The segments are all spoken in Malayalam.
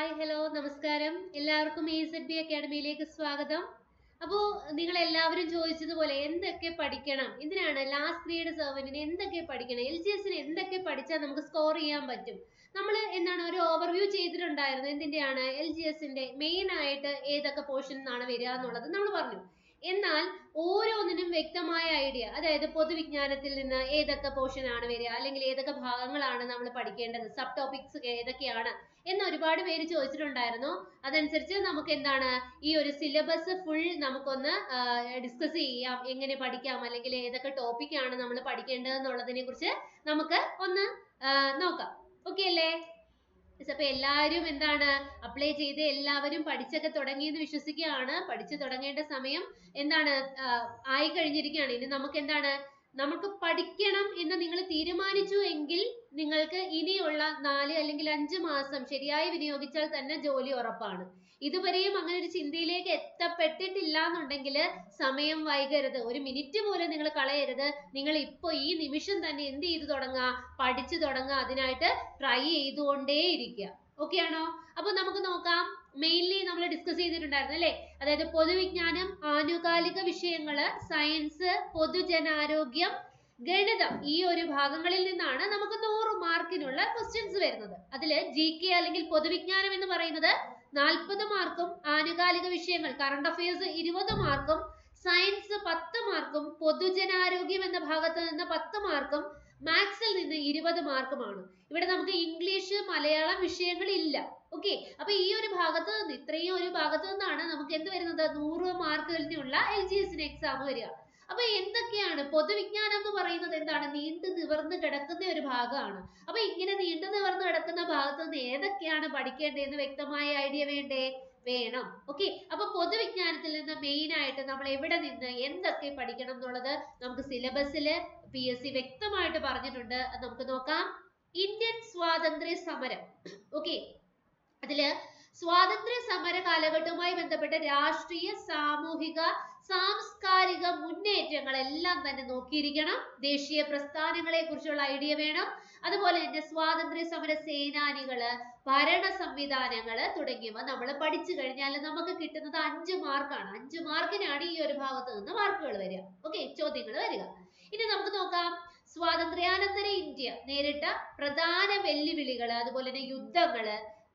ഹായ് ഹലോ നമസ്കാരം. എല്ലാവർക്കും എ സെഡ് ബി അക്കാഡമിയിലേക്ക് സ്വാഗതം. അപ്പോൾ നിങ്ങൾ എല്ലാവരും ചോദിച്ചതുപോലെ എന്തൊക്കെ പഠിക്കണം? എന്തിനാണ് ലാസ്റ്റ് ഗ്രേഡ് സെർവന്റിന് എന്തൊക്കെ പഠിക്കണം? എൽ ജി എസിന് എന്തൊക്കെ പഠിച്ചാൽ നമുക്ക് സ്കോർ ചെയ്യാൻ പറ്റും? നമ്മൾ എന്താണ് ഒരു ഓവർവ്യൂ ചെയ്തിട്ടുണ്ടായിരുന്നു എന്തിന്റെയാണ് എൽ ജി എസിന്റെ മെയിൻ ആയിട്ട് ഏതൊക്കെ പോർഷൻ എന്നാണ് വരിക എന്നുള്ളത് നമ്മൾ പറഞ്ഞു. എന്നാൽ ഓരോന്നിനും വ്യക്തമായ ഐഡിയ അതായത് പൊതുവിജ്ഞാനത്തിൽ നിന്ന് ഏതൊക്കെ പോർഷൻ ആണ് വരിക അല്ലെങ്കിൽ ഏതൊക്കെ ഭാഗങ്ങളാണ് നമ്മൾ പഠിക്കേണ്ടത് സബ് ടോപ്പിക്സ് ഏതൊക്കെയാണ് എന്ന് ഒരുപാട് പേര് ചോദിച്ചിട്ടുണ്ടായിരുന്നു. അതനുസരിച്ച് നമുക്ക് എന്താണ് ഈ ഒരു സിലബസ് ഫുൾ നമുക്കൊന്ന് ഡിസ്കസ് ചെയ്യാം. എങ്ങനെ പഠിക്കാം അല്ലെങ്കിൽ ഏതൊക്കെ ടോപ്പിക്കാണ് നമ്മൾ പഠിക്കേണ്ടത് എന്നുള്ളതിനെ കുറിച്ച് നമുക്ക് ഒന്ന് നോക്കാം. ഓക്കെ അല്ലേ? അപ്പൊ എല്ലാവരും എന്താണ് അപ്ലൈ ചെയ്ത് എല്ലാവരും പഠിച്ചൊക്കെ തുടങ്ങി എന്ന് വിശ്വസിക്കുകയാണ്. പഠിച്ചു തുടങ്ങേണ്ട സമയം എന്താണ് ആയി കഴിഞ്ഞിരിക്കുകയാണ്. ഇനി നമുക്ക് എന്താണ് നമുക്ക് പഠിക്കണം എന്ന് നിങ്ങൾ തീരുമാനിച്ചു എങ്കിൽ നിങ്ങൾക്ക് ഇനിയുള്ള നാല് അല്ലെങ്കിൽ അഞ്ച് മാസം ശരിയായി വിനിയോഗിച്ചാൽ തന്നെ ജോലി ഉറപ്പാണ്. ഇതുവരെയും അങ്ങനെ ഒരു ചിന്തയിലേക്ക് എത്തപ്പെട്ടിട്ടില്ല എന്നുണ്ടെങ്കിൽ സമയം വൈകരുത്. ഒരു മിനിറ്റ് പോലും നിങ്ങൾ കളയരുത്. നിങ്ങൾ ഇപ്പോൾ ഈ നിമിഷം തന്നെ എന്ത് ചെയ്തു തുടങ്ങുക? പഠിച്ചു തുടങ്ങുക. അതിനായിട്ട് ട്രൈ ചെയ്തുകൊണ്ടേ ഇരിക്കുക ഓക്കെ ആണോ? അപ്പൊ നമുക്ക് നോക്കാം. മെയിൻലി നമ്മൾ ഡിസ്കസ് ചെയ്തിട്ടുണ്ടായിരുന്നു അല്ലേ? അതായത് പൊതുവിജ്ഞാനം ആനുകാലിക വിഷയങ്ങൾ സയൻസ് പൊതുജനാരോഗ്യം ഗണിതം ഈ ഒരു ഭാഗങ്ങളിൽ നിന്നാണ് നമുക്ക് നൂറ് മാർക്കിനുള്ള ക്വസ്റ്റ്യൻസ് വരുന്നത്. അതിൽ ജി കെ അല്ലെങ്കിൽ പൊതുവിജ്ഞാനം എന്ന് പറയുന്നത് നാൽപ്പത് മാർക്കും ആനുകാലിക വിഷയങ്ങൾ കറണ്ട് അഫയേഴ്സ് ഇരുപത് മാർക്കും സയൻസ് പത്ത് മാർക്കും പൊതുജനാരോഗ്യം എന്ന ഭാഗത്ത് നിന്ന് പത്ത് മാർക്കും മാത്സിൽ നിന്ന് ഇരുപത് മാർക്കുമാണ്. ഇവിടെ നമുക്ക് ഇംഗ്ലീഷ് മലയാളം വിഷയങ്ങൾ ഇല്ല. ഓക്കെ അപ്പൊ ഈ ഒരു ഭാഗത്ത് നിന്ന് ഇത്രയും ഒരു ഭാഗത്ത് നിന്നാണ് നമുക്ക് എന്ത് വരുന്നത്? നൂറ് മാർക്കിനുള്ള എൽ ജി എസിന് എക്സാം വരിക. അപ്പൊ എന്തൊക്കെയാണ്? പൊതുവിജ്ഞാനം എന്ന് പറയുന്നത് എന്താണ്? നീണ്ടു നിവർന്ന് കിടക്കുന്ന ഒരു ഭാഗമാണ്. അപ്പൊ ഇങ്ങനെ നീണ്ടു നിവർന്ന് കിടക്കുന്ന ഭാഗത്ത് നിന്ന് ഏതൊക്കെയാണ് പഠിക്കേണ്ടതെന്ന് വ്യക്തമായ ഐഡിയ വേണ്ടേ? വേണം. ഓക്കെ അപ്പൊ പൊതുവിജ്ഞാനത്തിൽ നിന്ന് മെയിൻ ആയിട്ട് നമ്മൾ എവിടെ നിന്ന് എന്തൊക്കെ പഠിക്കണം എന്നുള്ളത് നമുക്ക് സിലബസിൽ പി എസ് സി വ്യക്തമായിട്ട് പറഞ്ഞിട്ടുണ്ട്. അത് നമുക്ക് നോക്കാം. ഇന്ത്യൻ സ്വാതന്ത്ര്യ സമരം. ഓക്കെ അതിൽ സ്വാതന്ത്ര്യ സമര കാലഘട്ടവുമായി ബന്ധപ്പെട്ട രാഷ്ട്രീയ സാമൂഹിക സാംസ്കാരിക മുന്നേറ്റങ്ങൾ എല്ലാം തന്നെ നോക്കിയിരിക്കണം. ദേശീയ പ്രസ്ഥാനങ്ങളെ കുറിച്ചുള്ള ഐഡിയ വേണം. അതുപോലെ തന്നെ സ്വാതന്ത്ര്യ സമര സേനാനികൾ ഭരണ സംവിധാനങ്ങൾ തുടങ്ങിയവ നമ്മൾ പഠിച്ചു കഴിഞ്ഞാൽ നമുക്ക് കിട്ടുന്നത് അഞ്ച് മാർക്കാണ്. അഞ്ച് മാർക്കിനാണ് ഈ ഒരു ഭാഗത്ത് നിന്ന് മാർക്കുകൾ വരിക. ഓക്കെ ചോദ്യങ്ങൾ വരിക. ഇനി നമുക്ക് നോക്കാം. സ്വാതന്ത്ര്യാനന്തര ഇന്ത്യ നേരിട്ട പ്രധാന വെല്ലുവിളികൾ അതുപോലെ തന്നെ യുദ്ധങ്ങൾ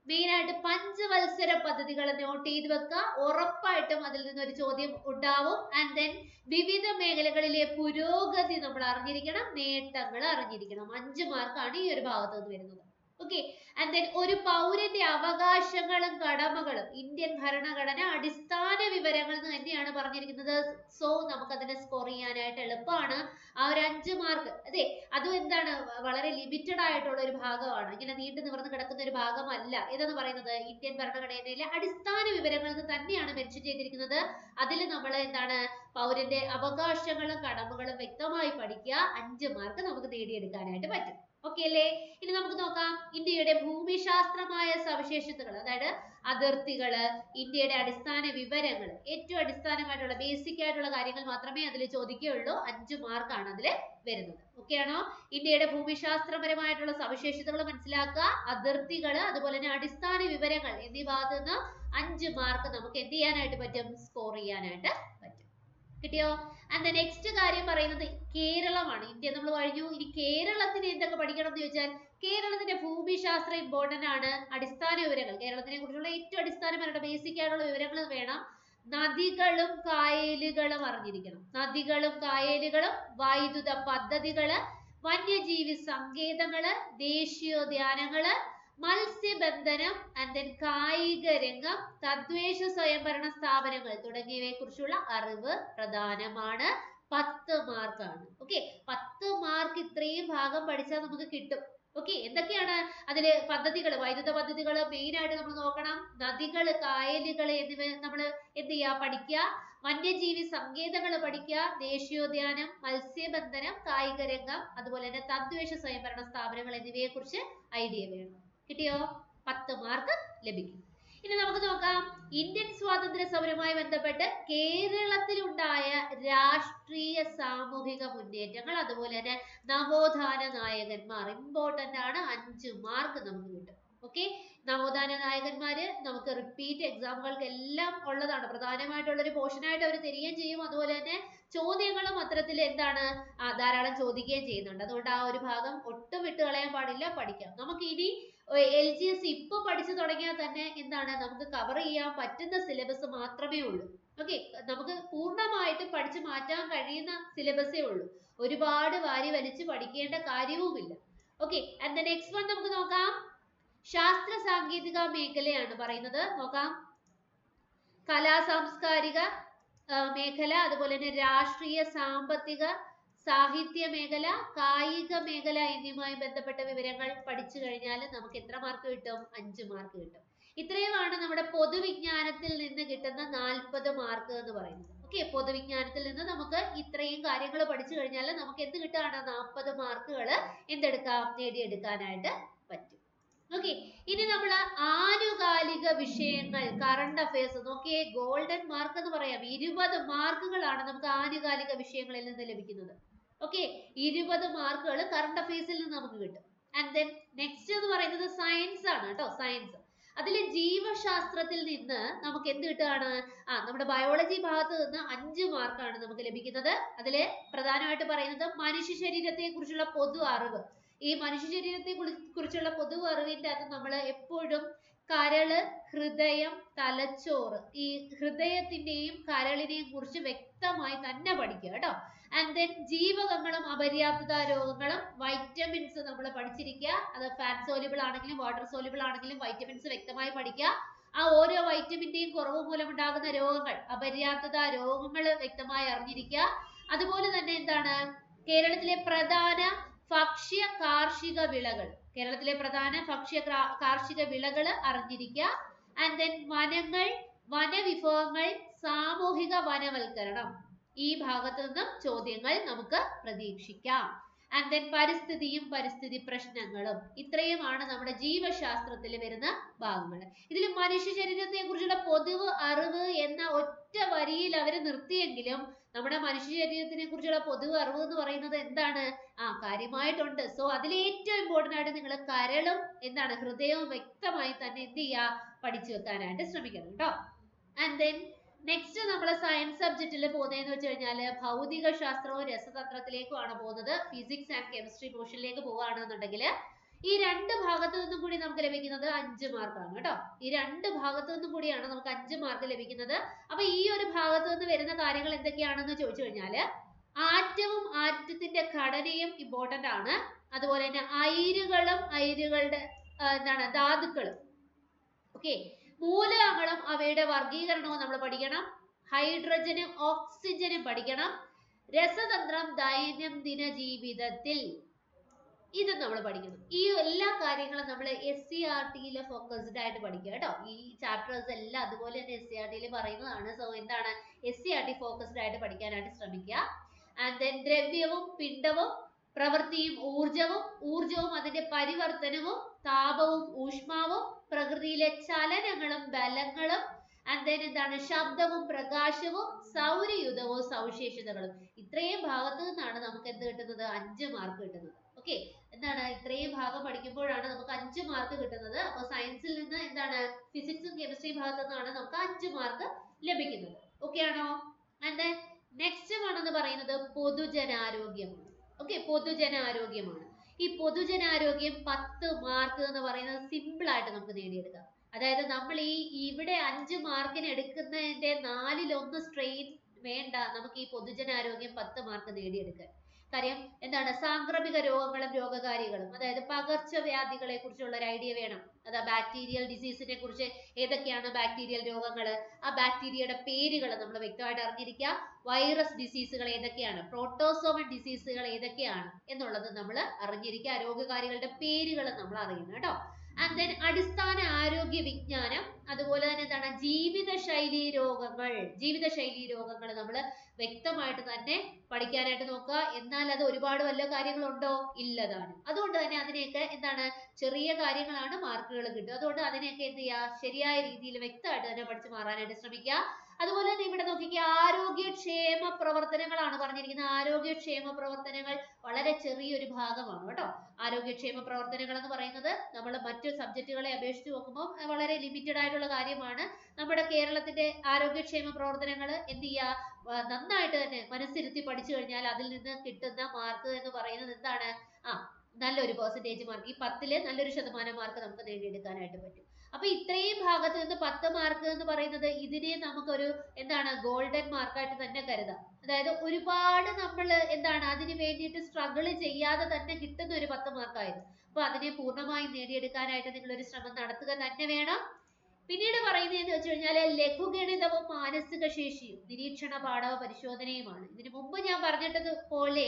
മെയിൻ ആയിട്ട് പഞ്ചവത്സര പദ്ധതികൾ നോട്ട് ചെയ്ത് വെക്കുക. ഉറപ്പായിട്ടും അതിൽ നിന്ന് ഒരു ചോദ്യം ഉണ്ടാവും. ആൻഡ് ദെൻ വിവിധ മേഖലകളിലെ പുരോഗതി നമ്മൾ അറിഞ്ഞിരിക്കണം നേട്ടങ്ങൾ അറിഞ്ഞിരിക്കണം. അഞ്ച് മാർക്കാണ് ഈ ഒരു ഭാഗത്ത് വരുന്നത്. ഓക്കെ ആൻഡ് ദെൻ ഒരു പൗരന്റെ അവകാശങ്ങളും കടമകളും ഇന്ത്യൻ ഭരണഘടന അടിസ്ഥാന വിവരങ്ങൾ എന്ന് തന്നെയാണ് പറഞ്ഞിരിക്കുന്നത്. സോ നമുക്ക് അതിനെ സ്കോർ ചെയ്യാനായിട്ട് എളുപ്പമാണ്. ആ ഒരു അഞ്ച് മാർക്ക് അതെ അതും എന്താണ്? വളരെ ലിമിറ്റഡ് ആയിട്ടുള്ള ഒരു ഭാഗമാണ്. ഇങ്ങനെ നീണ്ടു നിവർന്ന് കിടക്കുന്ന ഒരു ഭാഗമല്ല. ഇതെന്ന് പറയുന്നത്? ഇന്ത്യൻ ഭരണഘടനയിലെ അടിസ്ഥാന വിവരങ്ങൾ എന്ന് തന്നെയാണ് മെൻഷൻ ചെയ്തിരിക്കുന്നത്. അതിൽ നമ്മൾ എന്താണ്? പൗരന്റെ അവകാശങ്ങളും കടമകളും വ്യക്തമായി പഠിക്കുക അഞ്ച് മാർക്ക് നമുക്ക് നേടിയെടുക്കാനായിട്ട് പറ്റും. ഓക്കെ അല്ലേ? ഇനി നമുക്ക് നോക്കാം. ഇന്ത്യയുടെ ഭൂമിശാസ്ത്രമായ സവിശേഷതകൾ അതായത് അതിർത്തികൾ ഇന്ത്യയുടെ അടിസ്ഥാന വിവരങ്ങൾ. ഏറ്റവും അടിസ്ഥാനമായിട്ടുള്ള ബേസിക് ആയിട്ടുള്ള കാര്യങ്ങൾ മാത്രമേ അതിൽ ചോദിക്കുകയുള്ളൂ. അഞ്ച് മാർക്കാണ് അതിൽ വരുന്നത്. ഓക്കെ ആണോ? ഇന്ത്യയുടെ ഭൂമിശാസ്ത്രപരമായിട്ടുള്ള സവിശേഷതകൾ മനസ്സിലാക്കുക. അതിർത്തികൾ അതുപോലെ തന്നെ അടിസ്ഥാന വിവരങ്ങൾ എന്നീ ഭാഗത്ത് നിന്ന് അഞ്ച് മാർക്ക് നമുക്ക് എന്ത് ചെയ്യാനായിട്ട് പറ്റും? സ്കോർ ചെയ്യാനായിട്ട് കിട്ടിയോ? ആൻഡ് നെക്സ്റ്റ് കാര്യം പറയുന്നത് കേരളമാണ്. ഇന്ത്യ നമ്മൾ കഴിഞ്ഞു. ഇനി കേരളത്തിന് എന്തൊക്കെ പഠിക്കണം എന്ന് ചോദിച്ചാൽ കേരളത്തിന്റെ ഭൂമിശാസ്ത്രം ഇമ്പോർട്ടന്റ് ആണ്. അടിസ്ഥാന വിവരങ്ങൾ. കേരളത്തിനെ കുറിച്ചുള്ള ഏറ്റവും അടിസ്ഥാനപരമായിട്ട് ബേസിക് ആയിട്ടുള്ള വിവരങ്ങൾ വേണം. നദികളും കായലുകളും അറിഞ്ഞിരിക്കണം. നദികളും കായലുകളും വൈദ്യുത പദ്ധതികൾ വന്യജീവി സങ്കേതങ്ങൾ ദേശീയോദ്യാനങ്ങൾ മത്സ്യബന്ധനം ആൻഡ് ദെൻ കായിക രംഗം തദ്ദേശ സ്വയംഭരണ സ്ഥാപനങ്ങൾ തുടങ്ങിയവയെ കുറിച്ചുള്ള അറിവ് പ്രധാനമാണ്. പത്ത് മാർക്കാണ് ഓക്കെ പത്ത് മാർക്ക് ഇത്രയും ഭാഗം പഠിച്ചാൽ നമുക്ക് കിട്ടും. ഓക്കെ എന്തൊക്കെയാണ് അതിൽ പദ്ധതികൾ? വൈദ്യുത പദ്ധതികൾ മെയിൻ ആയിട്ട് നമ്മൾ നോക്കണം. നദികൾ കായലുകൾ എന്നിവ നമ്മൾ എന്ത് ചെയ്യുക? പഠിക്കുക. വന്യജീവി സങ്കേതങ്ങൾ പഠിക്കുക. ദേശീയോദ്യാനം മത്സ്യബന്ധനം കായിക രംഗം അതുപോലെ തന്നെ തദ്ദേശ സ്വയംഭരണ സ്ഥാപനങ്ങൾ എന്നിവയെ കുറിച്ച് ഐഡിയ വേണം. കിട്ടിയോ? പത്ത് മാർക്ക് ലഭിക്കും. ഇനി നമുക്ക് നോക്കാം. ഇന്ത്യൻ സ്വാതന്ത്ര്യ സമരവുമായി ബന്ധപ്പെട്ട് കേരളത്തിലുണ്ടായ രാഷ്ട്രീയ സാമൂഹിക മുന്നേറ്റങ്ങൾ അതുപോലെ തന്നെ നവോത്ഥാന നായകന്മാർ. ഇമ്പോർട്ടന്റ് ആണ്. അഞ്ച് മാർക്ക് നമുക്ക് കിട്ടും. ഓക്കെ നവോത്ഥാന നായകന്മാര് നമുക്ക് റിപ്പീറ്റ് എക്സാമുകൾക്ക് എല്ലാം ഉള്ളതാണ്. പ്രധാനമായിട്ടുള്ള ഒരു പോർഷൻ ആയിട്ട് അവർ തരികയും ചെയ്യും. അതുപോലെ തന്നെ ചോദ്യങ്ങളും അത്തരത്തിൽ എന്താണ് ധാരാളം ചോദിക്കുകയും ചെയ്യുന്നുണ്ട്. അതുകൊണ്ട് ആ ഒരു ഭാഗം ഒട്ടും വിട്ടുകളയാൻ പാടില്ല. പഠിക്കാം. നമുക്ക് ഇനി എൽ ജി എസ് ഇപ്പൊ പഠിച്ചു തുടങ്ങിയാൽ തന്നെ എന്താണ് നമുക്ക് കവർ ചെയ്യാൻ പറ്റുന്ന സിലബസ് മാത്രമേ ഉള്ളൂ. ഓക്കെ നമുക്ക് പൂർണമായിട്ടും പഠിച്ചു മാറ്റാൻ കഴിയുന്ന സിലബസേ ഉള്ളൂ. ഒരുപാട് വാരി വലിച്ച് പഠിക്കേണ്ട കാര്യവുമില്ല. ഓക്കെ ആൻഡ് നെക്സ്റ്റ് വൺ നമുക്ക് നോക്കാം. ശാസ്ത്ര സാങ്കേതിക മേഖലയാണ് പറയുന്നത്. നോക്കാം. കലാ സാംസ്കാരിക മേഖല അതുപോലെ തന്നെ രാഷ്ട്രീയ സാമ്പത്തിക സാഹിത്യ മേഖല കായിക മേഖല എന്നിവയുമായി ബന്ധപ്പെട്ട വിവരങ്ങൾ പഠിച്ചു കഴിഞ്ഞാൽ നമുക്ക് എത്ര മാർക്ക് കിട്ടും? അഞ്ച് മാർക്ക് കിട്ടും. ഇത്രയുമാണ് നമ്മുടെ പൊതുവിജ്ഞാനത്തിൽ നിന്ന് കിട്ടുന്ന നാൽപ്പത് മാർക്ക് എന്ന് പറയുന്നത്. ഓക്കെ പൊതുവിജ്ഞാനത്തിൽ നിന്ന് നമുക്ക് ഇത്രയും കാര്യങ്ങൾ പഠിച്ചു കഴിഞ്ഞാൽ നമുക്ക് എന്ത് കിട്ടുകയാണ്? നാൽപ്പത് മാർക്കുകൾ എന്തെടുക്കാം? നേടിയെടുക്കാനായിട്ട് പറ്റും. ഓക്കെ ഇനി നമ്മൾ ആനുകാലിക വിഷയങ്ങൾ കറണ്ട് അഫയേഴ്സ് നോക്കിയേ ഗോൾഡൻ മാർക്ക് എന്ന് പറയാം. ഇരുപത് മാർക്കുകളാണ് നമുക്ക് ആനുകാലിക വിഷയങ്ങളിൽ നിന്ന് ലഭിക്കുന്നത്. ഓക്കെ ഇരുപത് മാർക്കുകൾ കറണ്ട് അഫയേഴ്സിൽ നിന്ന് നമുക്ക് കിട്ടും. ആൻഡ് ദെൻ നെക്സ്റ്റ് എന്ന് പറയുന്നത് സയൻസ് ആണ് കേട്ടോ സയൻസ് അതിൽ ജീവശാസ്ത്രത്തിൽ നിന്ന് നമുക്ക് എന്ത് കിട്ടുകയാണ്? ആ നമ്മുടെ ബയോളജി ഭാഗത്ത് നിന്ന് അഞ്ച് മാർക്കാണ് നമുക്ക് ലഭിക്കുന്നത്. അതിൽ പ്രധാനമായിട്ട് പറയുന്നത് മനുഷ്യ ശരീരത്തെ കുറിച്ചുള്ള പൊതു അറിവ്. ഈ മനുഷ്യ ശരീരത്തെ കുറി- കുറിച്ചുള്ള പൊതു അറിവിന്റെ അകത്ത് നമ്മൾ എപ്പോഴും കരൾ ഹൃദയം തലച്ചോറ് ഈ ഹൃദയത്തിന്റെയും കരളിനെയും കുറിച്ച് വ്യക്തമായി തന്നെ പഠിക്കുക കേട്ടോ. ആൻഡ് ദെൻ ജീവകങ്ങളും അപര്യാപ്തത രോഗങ്ങളും വൈറ്റമിൻസ് നമ്മൾ പഠിച്ചിരിക്കുക. അത് ഫാറ്റ് സോലിബിൾ ആണെങ്കിലും വാട്ടർ സോലിബിൾ ആണെങ്കിലും വൈറ്റമിൻസ് വ്യക്തമായി പഠിക്കുക. ആ ഓരോ വൈറ്റമിന്റെയും കുറവ് മൂലം ഉണ്ടാകുന്ന രോഗങ്ങൾ അപര്യാപ്തത രോഗങ്ങൾ വ്യക്തമായി അറിഞ്ഞിരിക്കുക. അതുപോലെ തന്നെ എന്താണ്? കേരളത്തിലെ പ്രധാന ഭക്ഷ്യ കാർഷിക വിളകൾ കേരളത്തിലെ പ്രധാന ഭക്ഷ്യ കാർഷിക വിളകൾ അറിഞ്ഞിരിക്കുക. ആൻഡ് ദെൻ വനങ്ങൾ വനവിഭവങ്ങൾ സാമൂഹിക വനവൽക്കരണം. ഈ ഭാഗത്തു നിന്നും ചോദ്യങ്ങൾ നമുക്ക് പ്രതീക്ഷിക്കാം. ആൻഡ് ദെൻ പരിസ്ഥിതിയും പരിസ്ഥിതി പ്രശ്നങ്ങളും ഇത്രയുമാണ് നമ്മുടെ ജീവശാസ്ത്രത്തിൽ വരുന്ന ഭാഗങ്ങൾ. ഇതിൽ മനുഷ്യ ശരീരത്തെ കുറിച്ചുള്ള പൊതുവ് അറിവ് എന്ന ഒറ്റ വരിയിൽ അവർ നിർത്തിയെങ്കിലും നമ്മുടെ മനുഷ്യ ശരീരത്തിനെ കുറിച്ചുള്ള പൊതുവ് അറിവ് എന്ന് പറയുന്നത് എന്താണ്? ആ കാര്യമായിട്ടുണ്ട്. സോ അതിൽ ഏറ്റവും ഇമ്പോർട്ടന്റ് ആയിട്ട് നിങ്ങൾ കരളും എന്താണ്? ഹൃദയവും വ്യക്തമായി തന്നെ എന്ത് ചെയ്യുക? പഠിച്ചു വെക്കാനായിട്ട് ശ്രമിക്കണം കേട്ടോ. ആൻഡ് ദെൻ നെക്സ്റ്റ് നമ്മൾ സയൻസ് സബ്ജക്റ്റിൽ പോകുന്നതെന്ന് വെച്ച് കഴിഞ്ഞാൽ ഭൗതിക ശാസ്ത്രവും രസതന്ത്രത്തിലേക്കുമാണ് പോകുന്നത്. ഫിസിക്സ് ആൻഡ് കെമിസ്ട്രി പോർഷനിലേക്ക് പോവുകയാണെന്നുണ്ടെങ്കിൽ ഈ രണ്ട് ഭാഗത്തു നിന്നും കൂടി നമുക്ക് ലഭിക്കുന്നത് അഞ്ച് മാർക്കാണ് കേട്ടോ. ഈ രണ്ട് ഭാഗത്തു നിന്നും കൂടിയാണ് നമുക്ക് അഞ്ച് മാർക്ക് ലഭിക്കുന്നത്. അപ്പൊ ഈ ഒരു ഭാഗത്തു നിന്ന് വരുന്ന കാര്യങ്ങൾ എന്തൊക്കെയാണെന്ന് ചോദിച്ചു കഴിഞ്ഞാൽ ആറ്റവും ആറ്റത്തിന്റെ ഘടനയും ഇമ്പോർട്ടന്റ് ആണ്. അതുപോലെ തന്നെ അയിരുകളും അയിരുകളുടെ എന്താണ് ധാതുക്കളും. ഓക്കെ മൂലകങ്ങളും അവയുടെ വർഗീകരണവും നമ്മൾ പഠിക്കണം. ഹൈഡ്രജനും ഓക്സിജനും പഠിക്കണം. രസതന്ത്രം ദൈനംദിന ജീവിതത്തിൽ. ഇത് നമ്മൾ പഠിക്കണം. ഈ എല്ലാ കാര്യങ്ങളും നമ്മൾ എസ് സി ആർ ടിയിൽ ഫോക്കസ്ഡ് ആയിട്ട് പഠിക്കുക കേട്ടോ. ഈ ചാപ്റ്റേഴ്സ് എല്ലാം അതുപോലെ തന്നെ എസ് സി ആർ ടിയിൽ പറയുന്നതാണ്. സോ എന്താണ് S C R T focused ആയിട്ട് പഠിക്കാനായിട്ട് ശ്രമിക്കുക. ആൻഡ് ദെൻ ദ്രവ്യവും പിണ്ഡവും പ്രവൃത്തിയും ഊർജവും ഊർജവും അതിന്റെ പരിവർത്തനവും താപവും ഊഷ്മാവും പ്രകൃതിയിലെ ചലനങ്ങളും ബലങ്ങളും ആൻഡ് ദെൻ എന്താണ് ശബ്ദവും പ്രകാശവും സൗരയുധവും സവിശേഷതകളും. ഇത്രയും ഭാഗത്തു നിന്നാണ് നമുക്ക് എന്ത് കിട്ടുന്നത്? അഞ്ച് മാർക്ക് കിട്ടുന്നത്. ഓക്കെ എന്താണ്? ഇത്രയും ഭാഗം പഠിക്കുമ്പോഴാണ് നമുക്ക് അഞ്ച് മാർക്ക് കിട്ടുന്നത്. അപ്പൊ സയൻസിൽ നിന്ന് എന്താണ്? ഫിസിക്സും കെമിസ്ട്രി ഭാഗത്തു നിന്നാണ് നമുക്ക് അഞ്ച് മാർക്ക് ലഭിക്കുന്നത്. ഓക്കെ ആണോ? ആൻഡ് നെക്സ്റ്റ് വൺ എന്ന് പറയുന്നത് പൊതുജനാരോഗ്യമാണ് ഓക്കെ പൊതുജനാരോഗ്യമാണ്. ഈ പൊതുജനാരോഗ്യം പത്ത് മാർക്ക് എന്ന് പറയുന്നത് സിമ്പിൾ ആയിട്ട് നമുക്ക് നേടിയെടുക്കാം. അതായത് നമ്മൾ ഈ ഇവിടെ അഞ്ച് മാർക്കിന് എടുക്കുന്നതിന്റെ നാലിലൊന്ന് സ്ട്രെയിൻ വേണ്ട നമുക്ക് ഈ പൊതുജനാരോഗ്യം പത്ത് മാർക്ക് നേടിയെടുക്കാൻ. കാര്യം എന്താണ്? സാംക്രമിക രോഗങ്ങളും രോഗകാരികളും അതായത് പകർച്ചവ്യാധികളെ കുറിച്ചുള്ള ഒരു ഐഡിയ വേണം. അത് ബാക്ടീരിയൽ ഡിസീസിനെ കുറിച്ച് ഏതൊക്കെയാണ് ബാക്ടീരിയൽ രോഗങ്ങൾ ആ ബാക്ടീരിയയുടെ പേരുകൾ നമ്മൾ വ്യക്തമായിട്ട് അറിഞ്ഞിരിക്കുക. വൈറസ് ഡിസീസുകൾ ഏതൊക്കെയാണ്? പ്രോട്ടോസോമൻ ഡിസീസുകൾ ഏതൊക്കെയാണ് എന്നുള്ളത് നമ്മൾ അറിഞ്ഞിരിക്കുക. രോഗകാരികളുടെ പേരുകൾ നമ്മൾ അറിയണം കേട്ടോ. ആൻഡ് ദെൻ അടിസ്ഥാന ആരോഗ്യ വിജ്ഞാനം അതുപോലെ തന്നെ എന്താണ്? ജീവിതശൈലി രോഗങ്ങൾ ജീവിതശൈലി രോഗങ്ങൾ നമ്മൾ വ്യക്തമായിട്ട് തന്നെ പഠിക്കാനായിട്ട് നോക്കുക. എന്നാൽ അത് ഒരുപാട് വല്ല കാര്യങ്ങളുണ്ടോ? ഇല്ലതാണ്. അതുകൊണ്ട് തന്നെ അതിനെയൊക്കെ എന്താണ്? ചെറിയ കാര്യങ്ങളാണ് മാർക്കുകൾ കിട്ടുക. അതുകൊണ്ട് അതിനെയൊക്കെ എന്ത് ചെയ്യുക? ശരിയായ രീതിയിൽ വ്യക്തമായിട്ട് തന്നെ പഠിച്ച് മാറാനായിട്ട് ശ്രമിക്കുക. അതുപോലെ തന്നെ ഇവിടെ നോക്കിക്കേ ആരോഗ്യക്ഷേമ പ്രവർത്തനങ്ങളാണ് പറഞ്ഞിരിക്കുന്നത്. ആരോഗ്യക്ഷേമ പ്രവർത്തനങ്ങൾ വളരെ ചെറിയൊരു ഭാഗമാണ് കേട്ടോ. ആരോഗ്യക്ഷേമ പ്രവർത്തനങ്ങൾ എന്ന് പറയുന്നത് നമ്മൾ മറ്റു സബ്ജക്റ്റുകളെ അപേക്ഷിച്ച് നോക്കുമ്പോൾ വളരെ ലിമിറ്റഡ് ആയിട്ടുള്ള കാര്യമാണ്. നമ്മുടെ കേരളത്തിന്റെ ആരോഗ്യക്ഷേമ പ്രവർത്തനങ്ങൾ എന്ത് ചെയ്യുക? നന്നായിട്ട് തന്നെ മനസ്സിരുത്തി പഠിച്ചു കഴിഞ്ഞാൽ അതിൽ നിന്ന് കിട്ടുന്ന മാർക്ക് എന്ന് പറയുന്നത് എന്താണ്? ആ നല്ലൊരു പെർസെന്റേജ് മാർക്ക് ഈ പത്തിൽ നല്ലൊരു ശതമാനം മാർക്ക് നമുക്ക് നേടിയെടുക്കാനായിട്ട് പറ്റും. അപ്പൊ ഇത്രയും ഭാഗത്ത് നിന്ന് പത്ത് മാർക്ക് എന്ന് പറയുന്നത് ഇതിനെ നമുക്കൊരു എന്താണ് ഗോൾഡൻ മാർക്കായിട്ട് തന്നെ കരുതാം. അതായത് ഒരുപാട് നമ്മൾ എന്താണ് അതിന് വേണ്ടിയിട്ട് സ്ട്രഗിൾ ചെയ്യാതെ തന്നെ കിട്ടുന്ന ഒരു പത്ത് മാർക്കായിരുന്നു അപ്പൊ അതിനെ പൂർണമായും നേടിയെടുക്കാനായിട്ട് നിങ്ങൾ ഒരു ശ്രമം നടത്തുക തന്നെ വേണം. പിന്നീട് പറയുന്നത് എന്ന് വെച്ച് കഴിഞ്ഞാൽ ലഘുഗണിതവും മാനസിക ശേഷിയും നിരീക്ഷണ പാഠവ പരിശോധനയുമാണ്. ഇതിനു മുമ്പ് ഞാൻ പറഞ്ഞിട്ടത് പോലെ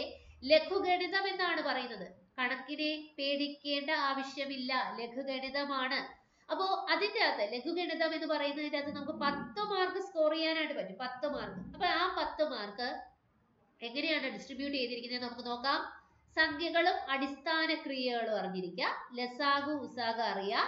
ലഘുഗണിതം എന്നാണ് പറയുന്നത്. കണക്കിനെ പേടിക്കേണ്ട ആവശ്യമില്ല. ലഘുഗണിതമാണ്. അപ്പോ അതിന്റെ അകത്ത് ലഘുഗണിതം എന്ന് പറയുന്നതിന്റെ അകത്ത് നമുക്ക് പത്ത് മാർക്ക് സ്കോർ ചെയ്യാനായിട്ട് പറ്റും. പത്ത് മാർക്ക് അപ്പൊ ആ പത്ത് മാർക്ക് എങ്ങനെയാണ് ഡിസ്ട്രിബ്യൂട്ട് ചെയ്തിരിക്കുന്നത് നമുക്ക് നോക്കാം. സംഖ്യകളും അടിസ്ഥാന ക്രിയകളും അറിഞ്ഞിരിക്കുക. ലസാഗു ഉസാഗ അറിയാം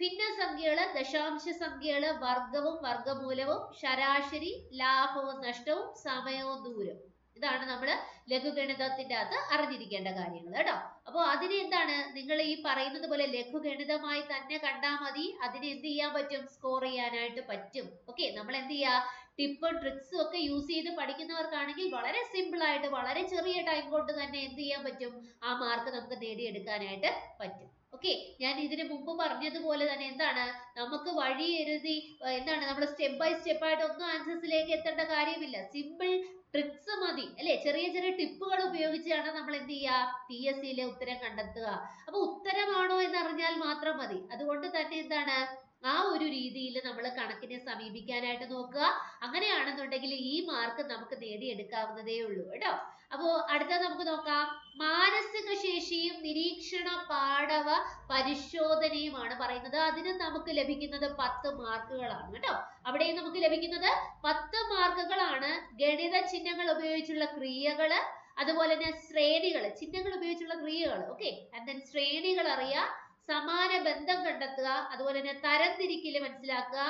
ഭിന്നസംഖ്യകൾ ദശാംശ സംഖ്യകൾ വർഗവും വർഗമൂലവും ശരാശരി ലാഭവും നഷ്ടവും സമയവും ദൂരവും. ഇതാണ് നമ്മൾ ലഘുഗണിതത്തിന്റെ അകത്ത് അറിഞ്ഞിരിക്കേണ്ട കാര്യങ്ങൾ കേട്ടോ. അപ്പോൾ അതിന് എന്താണ്? നിങ്ങൾ ഈ പറയുന്നത് പോലെ ലഘുഗണിതമായി തന്നെ കണ്ടാൽ മതി. അതിന് എന്ത് ചെയ്യാൻ പറ്റും? സ്കോർ ചെയ്യാനായിട്ട് പറ്റും. ഓക്കെ നമ്മൾ എന്ത് ചെയ്യുക ടിപ്പും ട്രിക്സും ഒക്കെ യൂസ് ചെയ്ത് പഠിക്കുന്നവർക്കാണെങ്കിൽ വളരെ സിമ്പിൾ ആയിട്ട് വളരെ ചെറിയ ടൈം കൊണ്ട് തന്നെ എന്ത് ചെയ്യാൻ പറ്റും? ആ മാർക്ക് നമുക്ക് നേടിയെടുക്കാനായിട്ട് പറ്റും. ഓക്കെ ഞാൻ ഇതിനു മുമ്പ് പറഞ്ഞതുപോലെ തന്നെ എന്താണ്? നമുക്ക് വഴി എഴുതി എന്താണ്? നമ്മൾ സ്റ്റെപ്പ് ബൈ സ്റ്റെപ്പ് ആയിട്ട് ഒന്നും ആൻസേഴ്സിലേക്ക് എത്തേണ്ട കാര്യമില്ല. സിമ്പിൾ ട്രിക്സ് മതി. അല്ലെ? ചെറിയ ചെറിയ ടിപ്പുകൾ ഉപയോഗിച്ചാണ് നമ്മൾ എന്ത് ചെയ്യുക? പി എസ് സിയിലെ ഉത്തരം കണ്ടെത്തുക. അപ്പൊ ഉത്തരമാണോ എന്ന് അറിഞ്ഞാൽ മാത്രം മതി. അതുകൊണ്ട് തന്നെ എന്താണ്? ആ ഒരു രീതിയിൽ നമ്മൾ കണക്കിനെ സമീപിക്കാനായിട്ട് നോക്കുക. അങ്ങനെയാണെന്നുണ്ടെങ്കിൽ ഈ മാർക്ക് നമുക്ക് നേടിയെടുക്കാവുന്നതേ ഉള്ളൂ. കേട്ടോ? അപ്പോ അടുത്ത നമുക്ക് നോക്കാം. മാനസിക ശേഷിയും നിരീക്ഷണ പാഠവ പരിശോധനയുമാണ് പറയുന്നത്. അതിന് നമുക്ക് ലഭിക്കുന്നത് പത്ത് മാർക്കുകളാണ് കേട്ടോ. അവിടെ നമുക്ക് ലഭിക്കുന്നത് പത്ത് മാർക്കുകളാണ് ഗണിത ചിഹ്നങ്ങൾ ഉപയോഗിച്ചുള്ള ക്രിയകൾ അതുപോലെ തന്നെ ശ്രേണികൾ ചിഹ്നങ്ങൾ ഉപയോഗിച്ചുള്ള ക്രിയകൾ ഓക്കെ ആൻഡ് ദെൻ ശ്രേണികൾ അറിയാം സമാന ബന്ധം കണ്ടെത്തുക അതുപോലെ തന്നെ തരംതിരിക്കൽ മനസ്സിലാക്കുക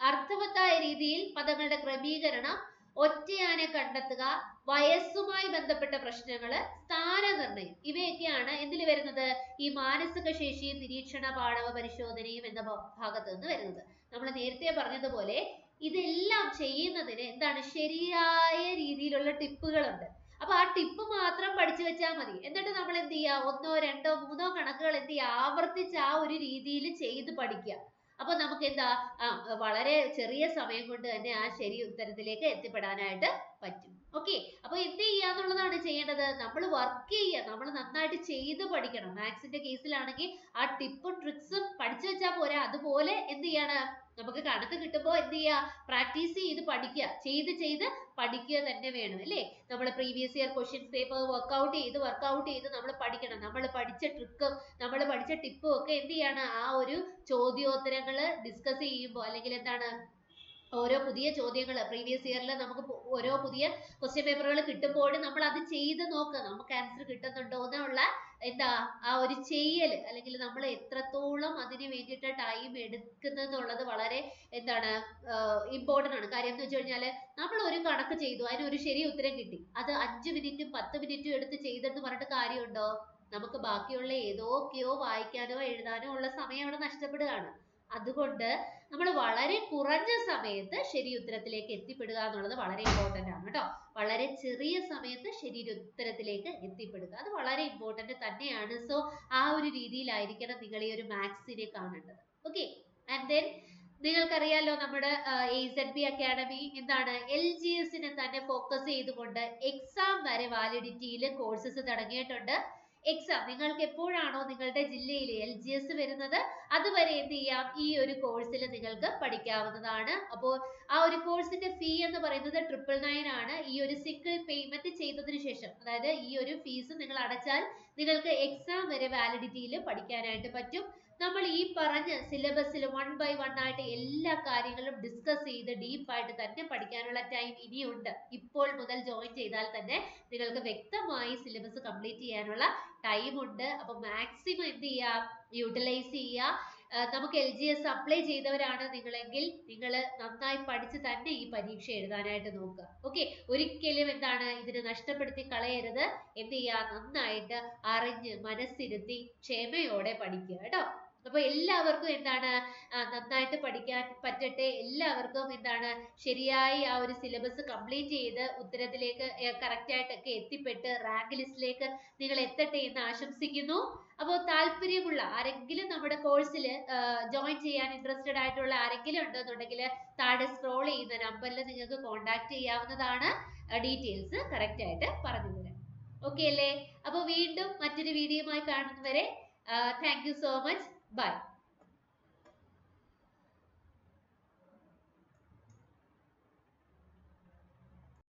അർത്ഥവത്തായ രീതിയിൽ പദങ്ങളുടെ ക്രമീകരണം ഒറ്റയാനെ കണ്ടെത്തുക വയസ്സുമായി ബന്ധപ്പെട്ട പ്രശ്നങ്ങൾ സ്ഥാനനിർണയം ഇവയൊക്കെയാണ് എന്തിൽ വരുന്നത്? ഈ മാനസിക ശേഷി നിരീക്ഷണ പാഠവ പരിശോധനയും എന്ന ഭാഗത്ത് നിന്ന് വരുന്നത്. നമ്മൾ നേരത്തെ പറഞ്ഞതുപോലെ ഇതെല്ലാം ചെയ്യുന്നതിന് എന്താണ്? ശരിയായ രീതിയിലുള്ള ടിപ്പുകളുണ്ട്. അപ്പൊ ആ ടിപ്പ് മാത്രം പഠിച്ചു വെച്ചാൽ മതി. എന്നിട്ട് നമ്മൾ എന്ത് ചെയ്യുക ഒന്നോ രണ്ടോ മൂന്നോ കണക്കുകൾ എന്ത് ചെയ്യുക ആവർത്തിച്ച് ആ ഒരു രീതിയിൽ ചെയ്ത് പഠിക്കുക. അപ്പൊ നമുക്ക് എന്താ? വളരെ ചെറിയ സമയം കൊണ്ട് തന്നെ ആ ശരി ഉത്തരത്തിലേക്ക് എത്തിപ്പെടാനായിട്ട് പറ്റും. ഓക്കെ അപ്പൊ എന്ത് ചെയ്യാന്നുള്ളതാണ് ചെയ്യേണ്ടത്. നമ്മൾ വർക്ക് ചെയ്യുക നമ്മൾ നന്നായിട്ട് ചെയ്ത് പഠിക്കണം. മാത്സിന്റെ കേസിലാണെങ്കിൽ ആ ടിപ്പും ട്രിക്സും പഠിച്ചു വെച്ചാൽ പോരാ. അതുപോലെ എന്ത് ചെയ്യാണ്? നമുക്ക് കണക്ക് കിട്ടുമ്പോൾ എന്ത് ചെയ്യുക? പ്രാക്ടീസ് ചെയ്ത് പഠിക്കുക. ചെയ്ത് ചെയ്ത് പഠിക്കുക തന്നെ വേണം അല്ലേ? നമ്മൾ previous year question paper work out ചെയ്ത് വർക്ക്ഔട്ട് ചെയ്ത് നമ്മൾ പഠിക്കണം. നമ്മൾ പഠിച്ച ട്രിക്കും നമ്മൾ പഠിച്ച ടിപ്പും ഒക്കെ എന്ത് ചെയ്യാണ്? ആ ഒരു ചോദ്യോത്തരങ്ങൾ ഡിസ്കസ് ചെയ്യുമ്പോൾ അല്ലെങ്കിൽ എന്താണ്? ഓരോ പുതിയ ചോദ്യങ്ങൾ പ്രീവിയസ് ഇയറിൽ നമുക്ക് ഓരോ പുതിയ ക്വസ്റ്റ്യൻ പേപ്പറുകൾ കിട്ടുമ്പോൾ നമ്മൾ അത് ചെയ്ത് നോക്കുക നമുക്ക് ആൻസർ കിട്ടുന്നുണ്ടോ എന്നുള്ള എന്താ ആ ഒരു ചെയ്യൽ അല്ലെങ്കിൽ നമ്മൾ എത്രത്തോളം അതിന് വേണ്ടിയിട്ട് ടൈം എടുക്കുന്നെന്നുള്ളത് വളരെ എന്താണ് ഇമ്പോർട്ടന്റ് ആണ്. കാര്യം എന്ന് വെച്ച് കഴിഞ്ഞാൽ നമ്മൾ ഒരു കണക്ക് ചെയ്തു. അതിന് ഒരു ശരി ഉത്തരം കിട്ടി. അത് അഞ്ച് മിനിറ്റും പത്ത് മിനിറ്റും എടുത്ത് ചെയ്തെന്ന് പറഞ്ഞിട്ട് കാര്യമുണ്ടോ? നമുക്ക് ബാക്കിയുള്ള ഏതൊക്കെയോ വായിക്കാനോ എഴുതാനോ ഉള്ള സമയം അവിടെ നഷ്ടപ്പെടുകയാണ്. അതുകൊണ്ട് നമ്മൾ വളരെ കുറഞ്ഞ സമയത്ത് ശരി ഉത്തരത്തിലേക്ക് എത്തിപ്പെടുക എന്നുള്ളത് വളരെ ഇമ്പോർട്ടന്റ് ആണ് കേട്ടോ. വളരെ ചെറിയ സമയത്ത് ശരി ഉത്തരത്തിലേക്ക് എത്തിപ്പെടുക. അത് വളരെ ഇമ്പോർട്ടന്റ് തന്നെയാണ്. സോ ആ ഒരു രീതിയിലായിരിക്കണം നിങ്ങൾ ഈ ഒരു മാത്സിനെ കാണേണ്ടത്. ഓക്കെ ആൻഡ് ദെൻ നിങ്ങൾക്കറിയാലോ നമ്മുടെ എ സെഡ് ബി അക്കാഡമി എന്താണ്? എൽ ജി എസിനെ തന്നെ ഫോക്കസ് ചെയ്തുകൊണ്ട് എക്സാം വരെ വാലിഡിറ്റിയിൽ കോഴ്സസ് തുടങ്ങിയിട്ടുണ്ട്. എക്സാം നിങ്ങൾക്ക് എപ്പോഴാണോ നിങ്ങളുടെ ജില്ലയിൽ എൽ ജി എസ് വരുന്നത് അതുവരെ എന്ത് ചെയ്യാം? ഈ ഒരു കോഴ്സിൽ നിങ്ങൾക്ക് പഠിക്കാവുന്നതാണ്. അപ്പോൾ ആ ഒരു കോഴ്സിന്റെ ഫീ എന്ന് പറയുന്നത് ട്രിപ്പിൾ നയൻ ആണ്. ഈ ഒരു സിക്കിൾ പേയ്മെന്റ് ചെയ്തതിനു ശേഷം അതായത് ഈ ഒരു ഫീസ് നിങ്ങൾ അടച്ചാൽ നിങ്ങൾക്ക് എക്സാം വരെ വാലിഡിറ്റിയിൽ പഠിക്കാനായിട്ട് പറ്റും. നമ്മൾ ഈ പറഞ്ഞ സിലബസിൽ വൺ ബൈ വൺ ആയിട്ട് എല്ലാ കാര്യങ്ങളും ഡിസ്കസ് ചെയ്ത് ഡീപ്പായിട്ട് തന്നെ പഠിക്കാനുള്ള ടൈം ഇനിയുണ്ട്. ഇപ്പോൾ മുതൽ ജോയിൻ ചെയ്താൽ തന്നെ നിങ്ങൾക്ക് വ്യക്തമായി സിലബസ് കംപ്ലീറ്റ് ചെയ്യാനുള്ള ടൈം ഉണ്ട്. അപ്പൊ മാക്സിമം എന്ത് ചെയ്യുക യൂട്ടിലൈസ് ചെയ്യുക നമുക്ക് എൽ ജി എസ് അപ്ലൈ ചെയ്തവരാണ് നിങ്ങളെങ്കിൽ നിങ്ങൾ നന്നായി പഠിച്ച് തന്നെ ഈ പരീക്ഷ എഴുതാനായിട്ട് നോക്കുക. ഓക്കെ ഒരിക്കലും എന്താണ് ഇതിനെ നഷ്ടപ്പെടുത്തി കളയരുത്. എന്ത് ചെയ്യുക നന്നായിട്ട് അറിഞ്ഞ് മനസ്സിരുത്തി ക്ഷമയോടെ പഠിക്കുക കേട്ടോ. അപ്പൊ എല്ലാവർക്കും എന്താണ് നന്നായിട്ട് പഠിക്കാൻ പറ്റട്ടെ. എല്ലാവർക്കും എന്താണ് ശരിയായി ആ ഒരു സിലബസ് കംപ്ലീറ്റ് ചെയ്ത് ഉത്തരത്തിലേക്ക് കറക്റ്റ് ആയിട്ടൊക്കെ എത്തിപ്പെട്ട് റാങ്ക് ലിസ്റ്റിലേക്ക് നിങ്ങൾ എത്തട്ടെ എന്ന് ആശംസിക്കുന്നു. അപ്പോൾ താല്പര്യമുള്ള ആരെങ്കിലും നമ്മുടെ കോഴ്സിൽ ജോയിൻ ചെയ്യാൻ ഇൻട്രസ്റ്റഡ് ആയിട്ടുള്ള ആരെങ്കിലും ഉണ്ടെന്നുണ്ടെങ്കിൽ താഴെ സ്ക്രോൾ ചെയ്യുന്ന നമ്പറിൽ നിങ്ങൾക്ക് കോൺടാക്ട് ചെയ്യാവുന്നതാണ്. ഡീറ്റെയിൽസ് കറക്റ്റ് ആയിട്ട് പറഞ്ഞു തരാം ഓക്കെ അല്ലേ? അപ്പോൾ വീണ്ടും മറ്റൊരു വീഡിയോയുമായി കാണുന്നവരെ thank you so much bye